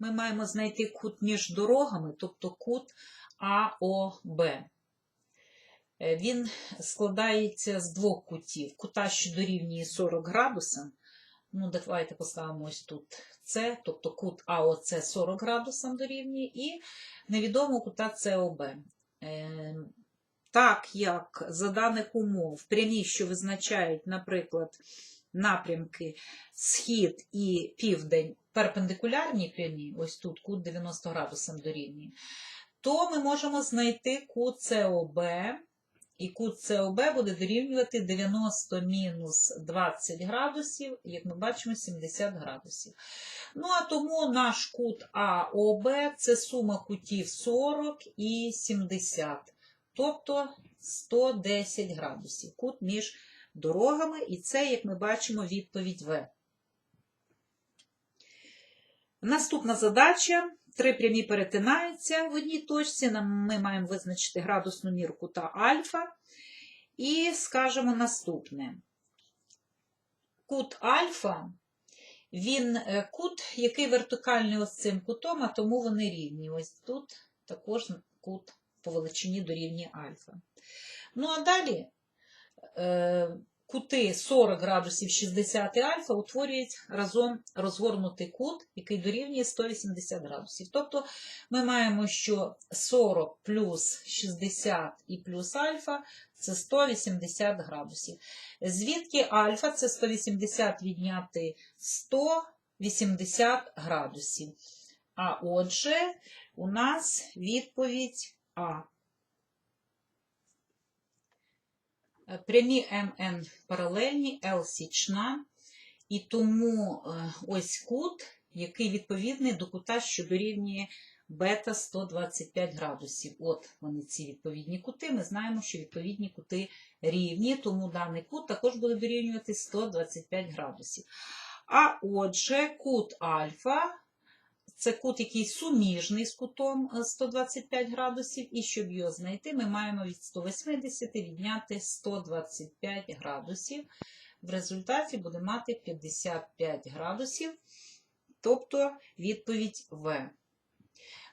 ми маємо знайти кут між дорогами, тобто кут АОБ. Е, Він складається з двох кутів. Кута, що дорівнює 40 градусам. Ну, давайте поставимо ось тут С, тобто кут АОЦ 40 градусам дорівнює, і невідомого кута СОБ. Е, Так як за даних умов прямі, що визначають, наприклад, напрямки схід і південь перпендикулярні прямі, ось тут кут 90 градусам дорівнює, то ми можемо знайти кут СОБ, і кут СОБ буде дорівнювати 90 мінус 20 градусів, як ми бачимо, 70 градусів. Ну, а тому наш кут АОБ це сума кутів 40 і 70, тобто 110 градусів. Кут між дорогами, і це, як ми бачимо, відповідь В. Наступна задача. Три прямі перетинаються в одній точці. Ми маємо визначити градусну міру кута альфа. І скажемо наступне. Кут альфа, він е, кут, який вертикальний ось цим кутом, а тому вони рівні. Ось тут також кут по величині дорівнює альфа. Ну, а далі е, кути 40 градусів 60 і альфа утворюють разом розгорнутий кут, який дорівнює 180 градусів. Тобто ми маємо, що 40 плюс 60 і плюс альфа це 180 градусів. Звідки альфа це 180 відняти 180 градусів. А отже, у нас відповідь А. Прямі МН паралельні, L січна, і тому е, ось кут, який відповідний до кута, що дорівнює бета 125 градусів. От вони ці відповідні кути. Ми знаємо, що відповідні кути рівні, тому даний кут також буде дорівнювати 125 градусів. А отже, кут альфа це кут, який суміжний з кутом е, 125 градусів, і щоб його знайти, ми маємо від 180 відняти 125 градусів. В результаті буде мати 55 градусів, тобто відповідь В.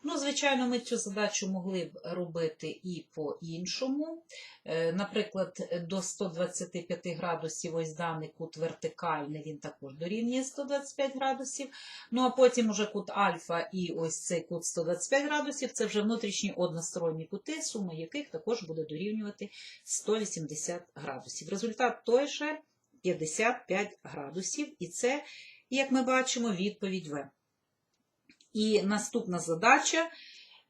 Ну, звичайно, ми цю задачу могли б робити і по-іншому. Е, Наприклад, до 125 градусів ось даний кут вертикальний, він також дорівнює 125 градусів. Ну, а потім уже кут альфа і ось цей кут 125 градусів це вже внутрішні односторонні кути, сума яких також буде дорівнювати 180 градусів. Результат той же 55 градусів, і це, як ми бачимо, відповідь В. І наступна задача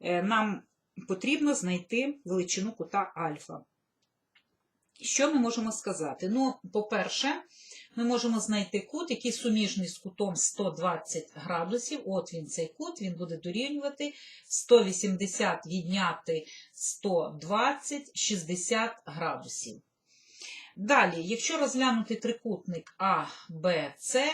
е, нам потрібно знайти величину кута альфа. Що ми можемо сказати? Ну, по-перше, ми можемо знайти кут, який суміжний з кутом 120 градусів. От він цей кут, він буде дорівнювати 180 відняти 120, 60 градусів. Далі, якщо розглянути трикутник А, Б, С,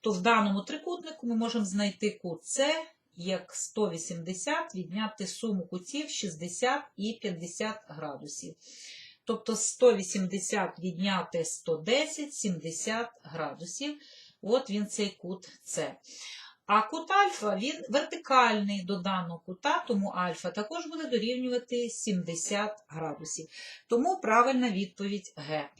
то в даному трикутнику ми можемо знайти кут С як 180 відняти суму кутів 60 і 50 градусів. Тобто 180 відняти 110, 70 градусів. От він цей кут С. А кут альфа він вертикальний до даного кута, тому альфа також буде дорівнювати 70 градусів. Тому правильна відповідь Г.